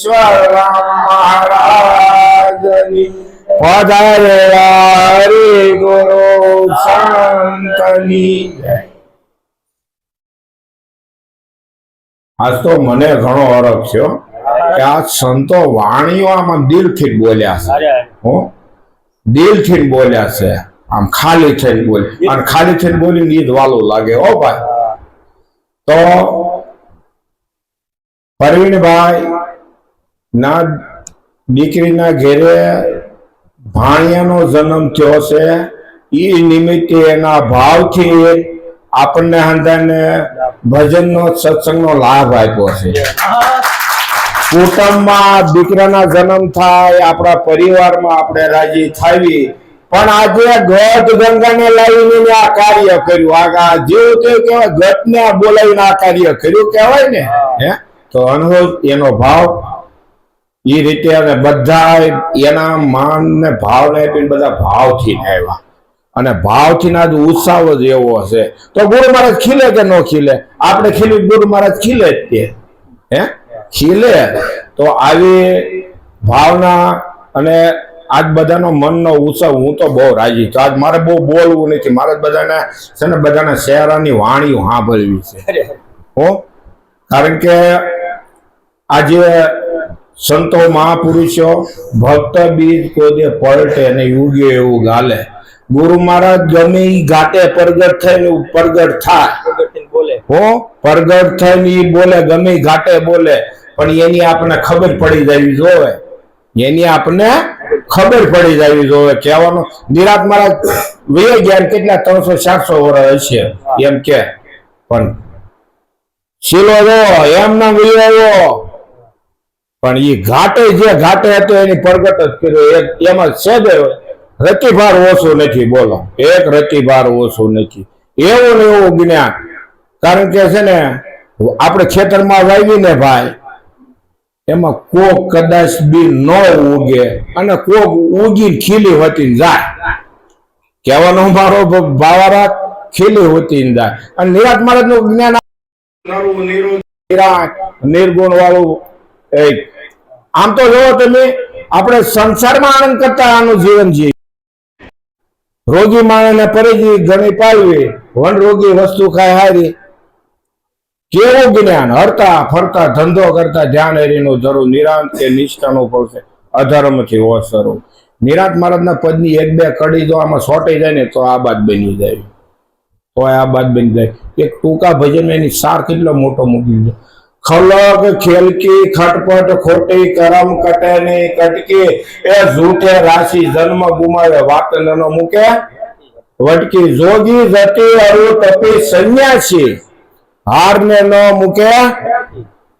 ઈશ્વર મહારાજની હરે ગુરુ સંતની આજ તો મને ઘણો અરગ થયો કે આ સંતો વાણીઓ આમાં દિલથી બોલ્યા છે. હો. દિલથી બોલ્યા છે. આમ ખાલી થઈને બોલી. અને ખાલી થઈને બોલીને ગીત વાલું લાગે હો ભાઈ. તો પરવીણભાઈ ના દીકરીના ઘેરે ભાણિયાનો જન્મ થયો છે. એ નિમિત્તે એના ભાવથી આપણને હંધાને ભજનનો સત્સંગનો લાભ આપ્યો છે. કુટુંબમાં દીકરાના જન્મ થાય આપણા પરિવારમાં આપણે રાજી થાવી. પણ આજે ગઢ ગંગાને લાવીને આ કાર્ય કર્યું. આ જેવું તે કહેવાય ગઢને બોલાવીને આ કાર્ય કર્યું કહેવાય ને? હે. તો અનુભવ એનો ભાવ એ રીતે અને બધા એના માન ને ભાવ ને આપીને બધા ભાવથી ને આવ્યા અને ભાવથી ના ઉત્સાહ જ એવો હશે. તો ગુરુ મહારાજ ખીલે કે ન ખીલે? આપણે ખીલી ગુરુ મહારાજ ખીલે જ તે હે? ખીલે. તો આવી ભાવના અને આજ બધાનો મનનો ઉત્સવ હું તો બહુ રાજી છું. આજ મારે બહુ બોલવું નથી. મારે બધાને છે ને બધાને શહેરાની વાણીઓ સાંભળવી છે. હો? કારણ કે આજે સંતો મહાપુરુષો, ભક્ત બીજ કોદે પલટે અને યુગે એવું ગાલે. ગુરુ મહારાજ ગમે ઘાટે પ્રગટ થઈને પ્રગટ થાય. હો, પ્રગટ થઈને ઈ બોલે, ગમે ઘાટે બોલે, પણ એની આપણને ખબર પડી જવી જોવે. એની આપણને ખબર પડી જવી જોવે. કહેવાનો, નિરાત મહારાજ વે ગયા કેટલા? ત્રણસો, ચારસો વર્ષ હશે. એમ કે. પણ, શીલો એમના એમ ના વિયો પણ એ ઘાટે જે ઘાટે હતો એની પ્રગટ જ કર્યો. એક એમાં સેજે રતિભાર ઓછું નથી, બોલો. એક રતિભાર ઓછું નથી. એવું ને એવું જ્ઞાન. કારણ કે છે ને, આપણે ખેતરમાં વાવી ને ભાઈ, એમાં કોક કદાચ બી ન ઉગે અને કોક ઉગી ખીલી હોતી જાય. કહેવાનો મારો ભાવારા ખીલી હોતી જાય. અને નિરાતનું જ્ઞાન નિર્ગુણ વાળું આમ તો જોવો તમે, આપણે સંસારમાં આનંદ કરતા આનું જીવન જીવીએ રોગી માણસને પરિજી ગણી પાડવી, વન રોગી વસ્તુ ખાય હારી. કેવું જ્ઞાન? હરતા, ફરતા, ધંધો કરતા ધ્યાન હરીનું ધરું નિરાંત કે નિષ્ઠાનું પડશે અધર્મથી ઓસરું નિરાંત મહારાજના પદની એક બે કડી જો આમાં સોટાઈ જાય ને તો આ બાદ બની જાય. તો આ બાદ બની જાય. એક ટૂંકા ભજન એની સાર કેટલો મોટો મૂકી દે ખલક ખેલકી ખટપટ ખોટી કરમ કટે નહીં કટકી એ ઝૂઠે રાશિ જન્મ ગુમાવે વાત ન મૂકે વટકી જોગી જતી અરુ તપી સંન્યાસી હાર ને ન મૂકે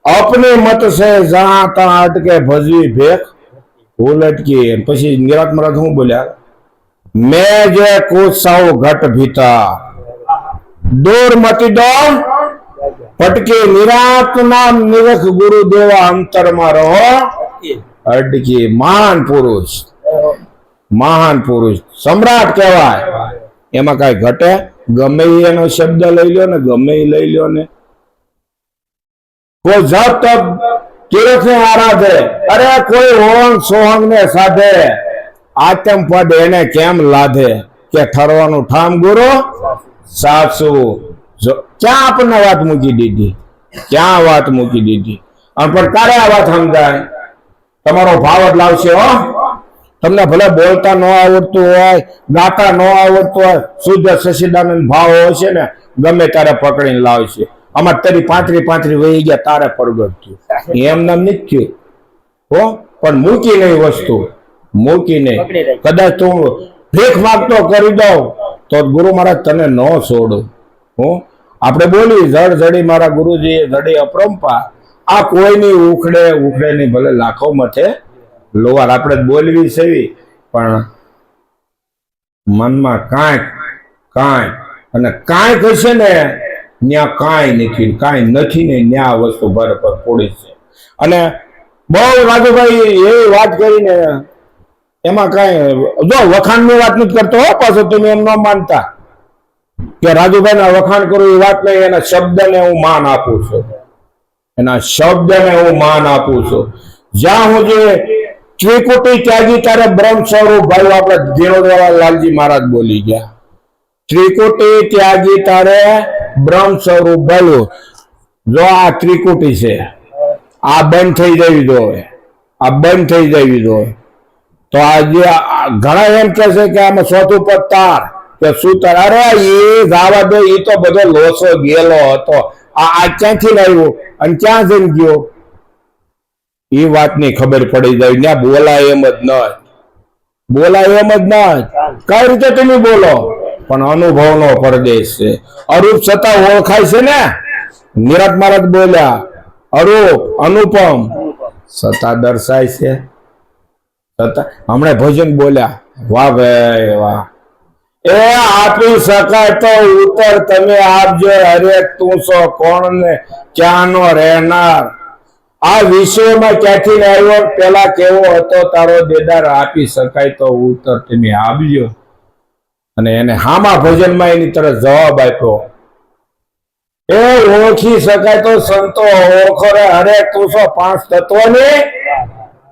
અપને મત છે જહાં તાં અટકે ભજવી ભેખ ઉલટકી પછી નિરાત મહારાજ શું બોલ્યા મેં જે કુત્સાવ ઘટ ભીતા દૂર મતી દો પટકે નિરાત નામ નિરખ ગુરુ દેવા અંતરમાં રહો. અડકી મહાન પુરુષ. મહાન પુરુષ. સમ્રાટ કહેવાય. એમાં કઈ ઘટે? ગમે એનો શબ્દ લઈ લ્યો ને ગમે લઈ લ્યો ને. કોઈ જપ તપ તીર્થ ને આરાધે. અરે કોઈ હોંગ સોહંગ ને સાધે. આતમ પદ એને કેમ લાધે? કે ઠરવાનું ઠામ ગુરુ? સાસુ. ક્યાં આપણને વાત મૂકી દીધી? ક્યાં વાત મૂકી દીધી? અને પણ ક્યારે આ વાત સમજાય? તમારો ભાવ જ લાવશે હો. તમને ભલે બોલતા ન આવડતું હોય ગાતા ન આવડતું હોય શુદ્ધ સચિદાનંદ ભાવ હશે ને ગમે ત્યારે પકડીને લાવશે. આમાં તારી પાંત્રી પાંત્રી વહી ગયા તારે પરગટ્યું. એમ નામ નથી હો પણ મૂકી નહીં વસ્તુ. મૂકી નહીં. કદાચ તું ભીખ માગતો કરી દઉં તો ગુરુ મહારાજ તને ન છોડું. હું. આપણે બોલી, જડ જડી મારા ગુરુજી, જડી અપરંપા. આ કોઈની ઉખડે ઉખડે નહીં, ભલે લાખો મથે લોવાર આપણે બોલવી સેવી પણ મનમાં કાંઈક કાંઈ અને કાંઈક હશે ને, ત્યાં કાંઈ નથી કાંઈ નથી ને, ત્યાં વસ્તુ બરાબર પોડી છે. અને બહુ રાજુભાઈ, એવી વાત કરીને એમાં કાંઈ, જો વખાણની વાત નથી કરતો હો, પાછો તમે એમ ન માનતા. કે રાજુભાઈના વખાણ કરું એ વાત નહીં, એના શબ્દને હું માન આપું છું. એના શબ્દને હું માન આપું છું. જ્યાં હું જે ત્રિકુટી ત્યાગી તારે બ્રહ્મ સ્વરૂપ ભાઈ આપણે જીણોદવાળા લાલજી મહારાજ બોલી ગયા. ત્રિકુટી ત્યાગી તારે બ્રહ્મ સ્વરૂપ ભલું જો આ ત્રિકુટી છે, આ બંધ થઈ જવી જોઈએ. આ બંધ થઈ જવી જોઈએ. તો આજે ઘણા એમ કે છે કે આમાં ચોથું પદ તાર. કે શું તરારો એ ગાવા દો, એ તો બધો લોસો ગયેલો હતો. આ ક્યાંથી લાવ્યો? અને ક્યાં જઈને ગયો? એ વાતની ખબર પડી જાય. ત્યાં બોલાય એમ જ ન બોલાય એમ જ ન કઈ રીતે તમે બોલો? પણ અનુભવનો પરદેશ છે. અરૂપ છતાં ઓળખાય છે ને? નિરત મારત બોલ્યા, અરૂપ, અનુપમ. સતા દર્શાય છે. છતાં હમણાં ભજન બોલ્યા, વાહ ભાઈ વાહ. એ આપી શકાય તો ઉત્તર તમે આપજો, અરે તું છો કોણ ને ક્યાંનો રહેનાર? આ વિષયમાં ક્યાંથી આવ્યો પેલા કેવો હતો તારો દેદાર? આપી શકાય તો ઉત્તર તમે આપજો. અને એને હામા ભજનમાં એની તરફ જવાબ આપ્યો. એ ઓળખી શકાય તો સંતો ઓળખો રે. અરે તું છો પાંચ તત્વની?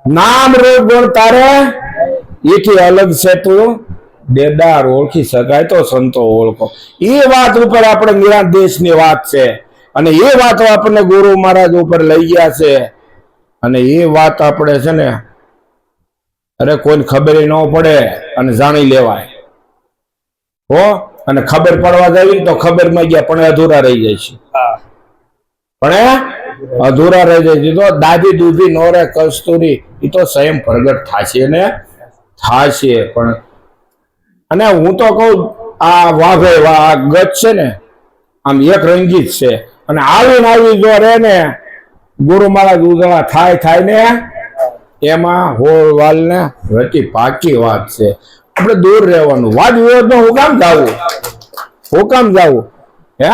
નામ રૂપ ગુણ તારે? એથી અલગ છે તું. દેદાર ઓળખી શકાય તો સંતો ઓળખો. એ વાત ઉપર આપણે નિરાંત દેશની વાત છે. અને એ વાત આપણને ગુરુ મહારાજ ઉપર લઈ ગયા છે. અને એ વાત આપણે છે ને અરે કોઈને ખબર ન પડે અને જાણી લેવાય. હો? અને ખબર પડવા જાય તો ખબરમાં ગયા પણ અધૂરા રહી જાય છે. પણ એ અધૂરા રહી જાય છે. તો દાદી દૂધી નોરે કસ્તુરી એ તો સ્વયં પ્રગટ થાશે ને? થાશે પણ અને હું તો કહું, આ વાઘે વાહ ગત છે ને, આમ એક રંગીત છે. અને આવીને આવી જો રે ને, ગુરુ મહારાજ ઉજળા થાય થાય ને, એમાં હોળ વાલ ને રચી પાકી વાત છે. આપણે દૂર રહેવાનું. વાદ વિવાદ હું કામ જાવું? હું કામ જાવું? હે?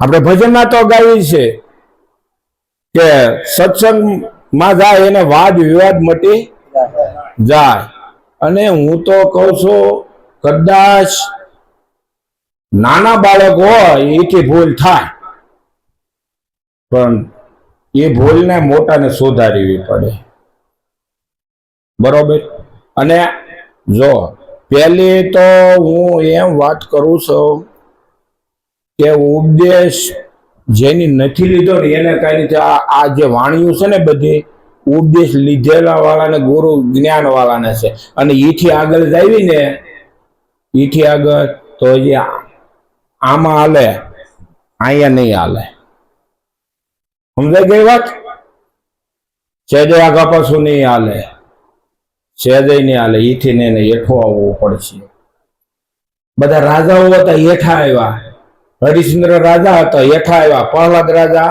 આપણે ભજનમાં તો ગાવી છે કે સત્સંગમાં જાય એને વાદ વિવાદ મટી જાય. અને હું તો કહું છું, કદાચ નાના બાળક હોય, એથી ભૂલ થાય. પણ એ ભૂલને મોટાને સુધારવી પડે. બરોબર? અને જો, પહેલી તો હું એમ વાત કરું છું કે ઉપદેશ જેની નથી લીધો ને એને કઈ રીતે આ જે વાણીઓ છે ને બધી ઉપદેશ લીધેલા વાળાને ગુરુ જ્ઞાન વાળાને છે. અને ઈથી આગળ જાવી ને ઈથી આગળ તો હજી આમાં હાલે, અહીંયા નહીં હાલે. સમજાઈ ગઈ વાત? સહેજે આગા પાછું નહીં હાલે. સહેજે નહીં હાલે, ઈથી ને હેઠો આવવું પડશે. બધા રાજાઓ હતા, હેઠા આવ્યા. હરિશ્ચંદ્ર રાજા હતા, હેઠા આવ્યા. પ્રહલાદ રાજા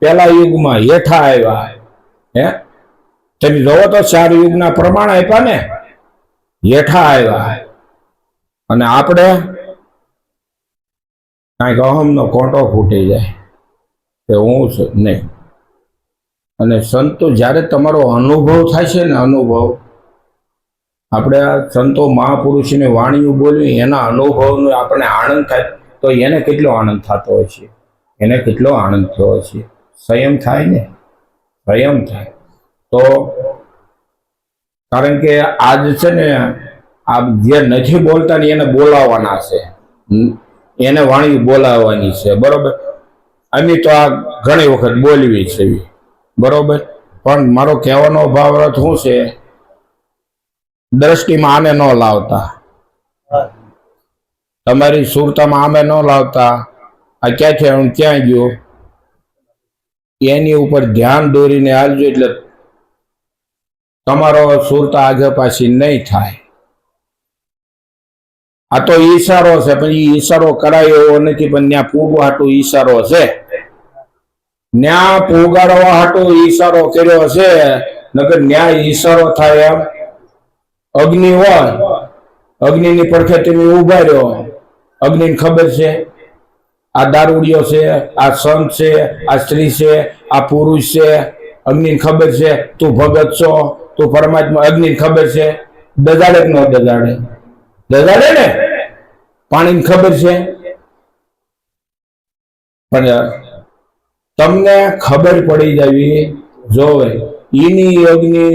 પેલા યુગમાં હેઠા આવ્યા. હે? તમે જોવો તો ચાર યુગના પ્રમાણ આપ્યા ને, હેઠા આવ્યા. અને આપણે કાંઈક અહમનો કોટો ફૂટી જાય, કે હું નહીં. અને સંતો જ્યારે તમારો અનુભવ થાય છે ને અનુભવ, આપણે આ સંતો મહાપુરુષની વાણીઓ બોલ્યું એના અનુભવનો આપણે આનંદ થાય, તો એને કેટલો આનંદ થતો હોય છે? એને કેટલો આનંદ થયો છે? સંયમ થાય ને? સંયમ થાય. તો કારણ કે આજ છે ને આ જે નથી બોલતા ને એને બોલાવવાના છે. એને વાણી બોલાવવાની છે. બરોબર? અમે તો આ ઘણી વખત બોલવી છે. બરોબર? પણ મારો કહેવાનો ભાવ અર્થ શું છે? દ્રષ્ટિમાં આને ન લાવતા. તમારી સુરતામાં આમે ન લાવતા. આ ક્યાં છે હું ક્યાં ગયો? એની ઉપર ધ્યાન દોરીને હાલજો એટલે તમારો સુરતા આગે પાછી નહીં થાય. આ તો ઈશારો છે, પણ એ ઈશારો કરાયો એવો નથી, પણ ત્યાં પૂગવા હાટું ઈશારો છે. ન્યા પોગાડવા હાટો ઈશારો કર્યો છે, નકર ન્યાય ઈશારો થાય એમ. અગ્નિ હોય, અગ્નિની પડખે તમે ઊભા રહ્યો, અગ્નિને ખબર છે. આ દારૂડિયો છે, આ સંત છે, આ સ્ત્રી છે, આ પુરુષ છે અગ્નિ ખબર છે, તું ભગત છો, તું પરમાત્મા અગ્નિ ખબર છે. દજાડે કે ન દજાડે દજાડે ને? પાણીની ખબર છે? પણ તમને ખબર પડી જવી, જોવે એની અગ્નિ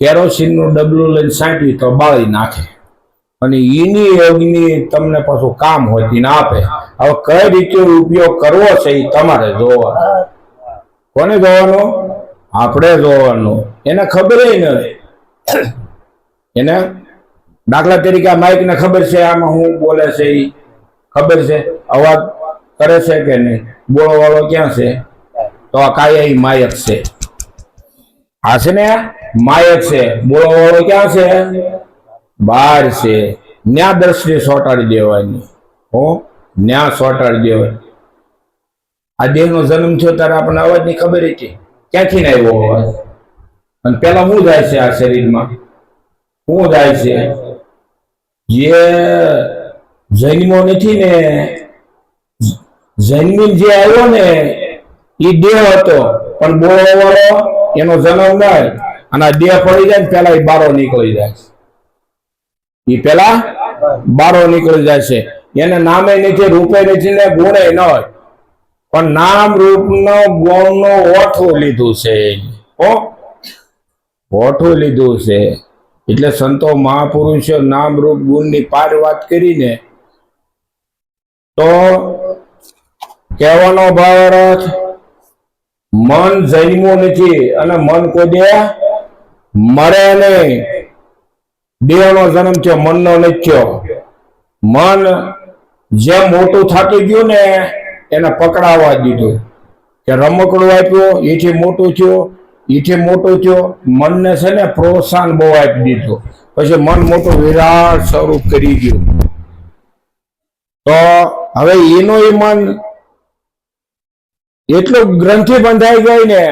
કેરોસીનનું ડબલું લઈને સાંટવી તો બાળી નાખે. અને ઈની અગ્નિ તમને પાછું કામ હોતી ના આપે. હવે કઈ રીતે ઉપયોગ કરવો છે એ તમારે જોવાનો. કોને જોવાનું? આપણે જોવાનું. એને ખબર નથી. એને દાખલા તરીકે આ માઇક ને ખબર છે, આમાં હું બોલે છે એ ખબર છે? અવાજ કરે છે કે નહીં? બોલો વાળો ક્યાં છે? તો આ કાયા એ માયક છે. આ છે ને માયક છે. બોલો વાળો ક્યાં છે? બહાર છે. ન્યા દર્શની સોટાડી દેવાની. હો, ન્યા સોટાડી દેવાની આ દેહનો જન્મ થયો ત્યારે આપણને અવાજની ખબર હતી. ક્યાંથી ને આવ્યો અવાજ? અને પેલા શું જાય છે આ શરીરમાં? શું જાય છે? જે જન્મો નથી ને, જન્મી જે આવ્યો ને એ દેહ હતો. પણ વાળો એનો જન્મ નહીં અને આ દેહ પડી જાય ને, પેલા એ બારો નીકળી જાય છે. એ પેલા બારો નીકળી જાય છે એને નામે નથી, રૂપે નથી ને ગુણે ન હોય. પણ નામ રૂપ નો ગુણ નો ઓઠું લીધું છે. હો? ઓઠું લીધું છે. એટલે સંતો મહાપુરુષો નામ રૂપ ગુણની પાર વાત કરીને તો કહેવાનો ભાવ અર્થ, મન જન્મ્યું નથી અને મન કોઈ મરે નહીં. દેહનો જન્મ થયો, મનનો નથી થયો. મન જેમ મોટું થતું ગયું ને એને પકડાવા દીધું. કે રમકડું આપ્યું એથી મોટું થયો એથી મોટું થયો, મનને છે ને પ્રોત્સાહન બહુ આપી દીધું. પછી મન મોટું વિરાટ સ્વરૂપ કરી ગયું. તો હવે એનું એ મન એટલું ગ્રંથિ બંધાઈ ગઈ ને,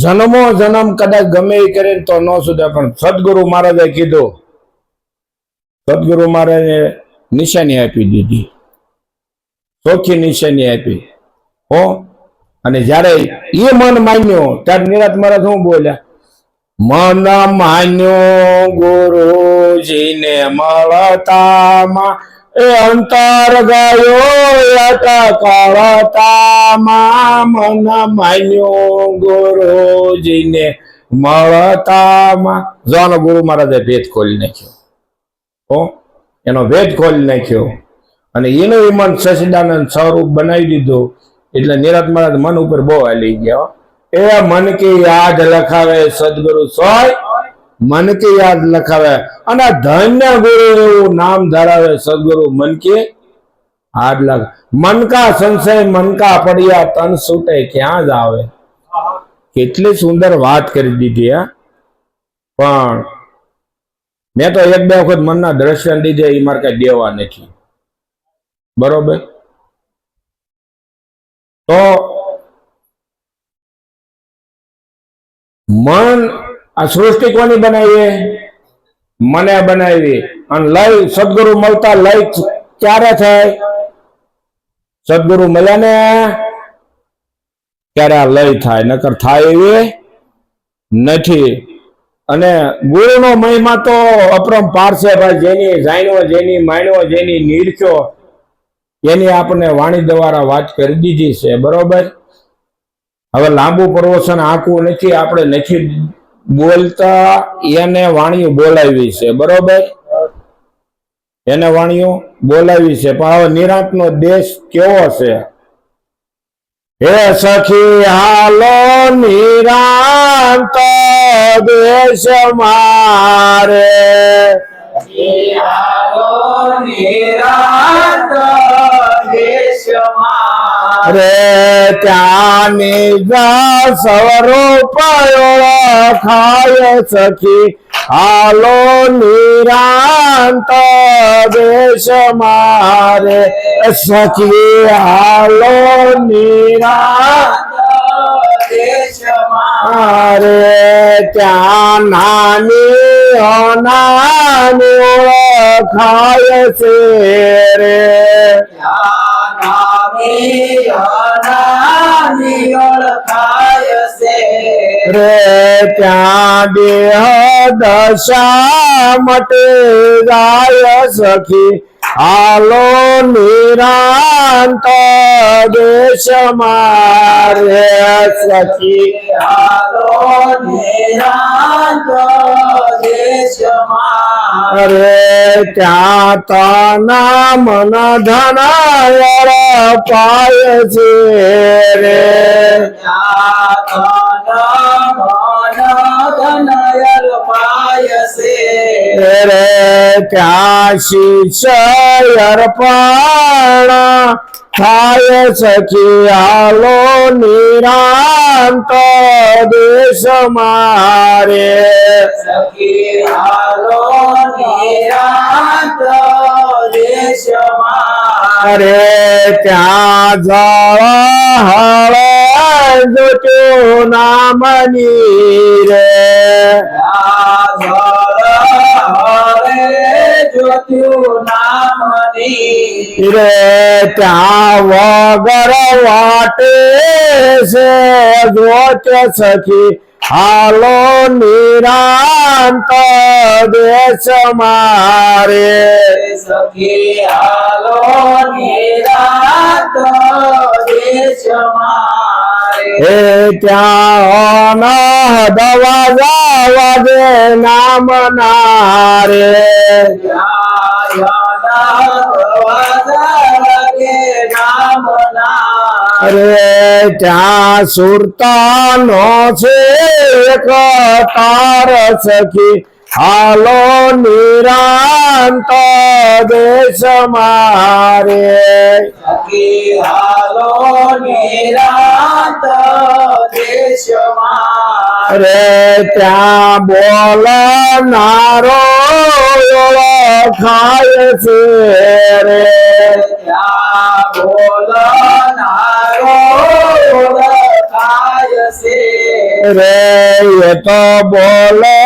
જન્મો જન્મ કદાચ ગમે એ કરે તો ન સુધે, પણ સદગુરુ મહારાજે કીધું સદગુરુ મહારાજે નિશાની આપી દીધી. ચોખ્ખી નિશાની આપી. હો? અને જ્યારે એ મન માન્યો, ત્યારે નિરાત મહારાજ શું બોલ્યા? મન માન્યો ગુરુજીને મળતામાં, એ અંતર ગયો મન માન્યો ગુરુજીને મળતામાં. જોનો ગુરુ મહારાજે ભેદ ખોલી નાખ્યો. એનો ભેદ ખોલી નાખ્યો. અને એનું વિમાન મન સચિદાનંદ સ્વરૂપ બનાવી દીધું. એટલે નિરાત મહારાજ મન ઉપર બહુ હાલી ગયા. એ મન કે યાદ લખાવે સદગુરુ સોય. મન કે યાદ લખાવે. અને ધન્ય ગુરુ એવું નામ ધરાવે સદગુરુ મન કે હાથ લખ. મન કા સંશય, મન પડ્યા તન છૂટે ક્યાં જ આવે? કેટલી સુંદર વાત કરી દીધી, હા. પણ મેં તો એક બે વખત મનના દર્શન દીધે એ મારે કઈ દેવા નથી. બરોબર? તો મન આ સૃષ્ટિ કોની બનાવી મને બનાવી અને લય સદગુરુ મળતા લય ક્યારે થાય? સદગુરુ મળ્યા ને ત્યારે આ લય થાય. નકર થાય એવી નથી. અને ગુરુનો મહિમા તો અપરંપાર છે ભાઈ. જેની જાણ્યો, જેની માણ્યો, જેની નીરખ્યો, એની આપણને વાણી દ્વારા વાત કરી દીધી છે. બરોબર? હવે લાંબુ પ્રવચન આખું નથી, આપણે નથી બોલતા, એને વાણીઓ બોલાવી છે. બરોબર? એને વાણીઓ બોલાવી છે. પણ હવે નિરાંતનો દેશ કેવો છે? હે સખી હાલો નિરાંત દેશ મારે. રે ત્યાંની સ્વરૂપ ખાય સખી. હાલો નિરાંત દેશ મારે. સખી, હાલો નિરાંત મારે. ત્યાં નાની અનાની ઓળખાય છે રે. રે ત્યાં દેહ દશા મટે ગાય સખી. હાલો નિરાંત દેશ મારે સખી હાલો નિરાંત દેશમાં અરે ત્યાં તના મન ધનાયર પાય છે રે શિષ્ય અર્પણ થાય સખી હાલો નિરાંત દેશ મારે. અરે ત્યાં જળ હળ જોતું નામની રે. રે, ત્યાં વગર વાટે છે. જોત સખી હાલો નિરાંત દેશ મારે. સખી હાલો નિરાત દેશમાં હે ત્યાં દવા વાજે નામ ના રે. અરે ત્યાં સુરતા નો છે એક તાર સખી. હાલો નિરાંત દેશ મારે. અરે ત્યાં બોલનારો ઓળખાય છે રે રે તો બોલે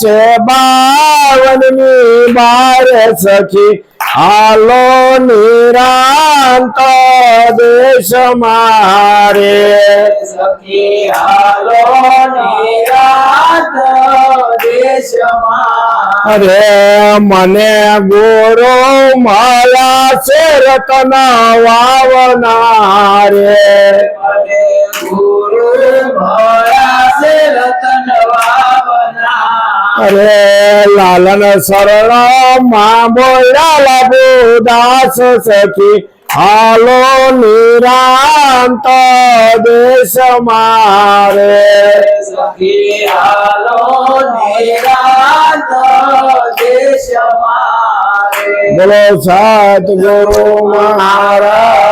છે બાવનની બાર સખી. હાલો નિરાંત દેશ મારે. સખી હાલો નિરાંત દેશ મારે મને ગુરુ માયા છે રતન વાવના રે અરે લાલન શરણ મા બોલા લાભો દાસ સખી હાલો નિરાંત દેશ મારે. સખી હાલો દેશ મારે બોલો સતગુરુ મહારાજ.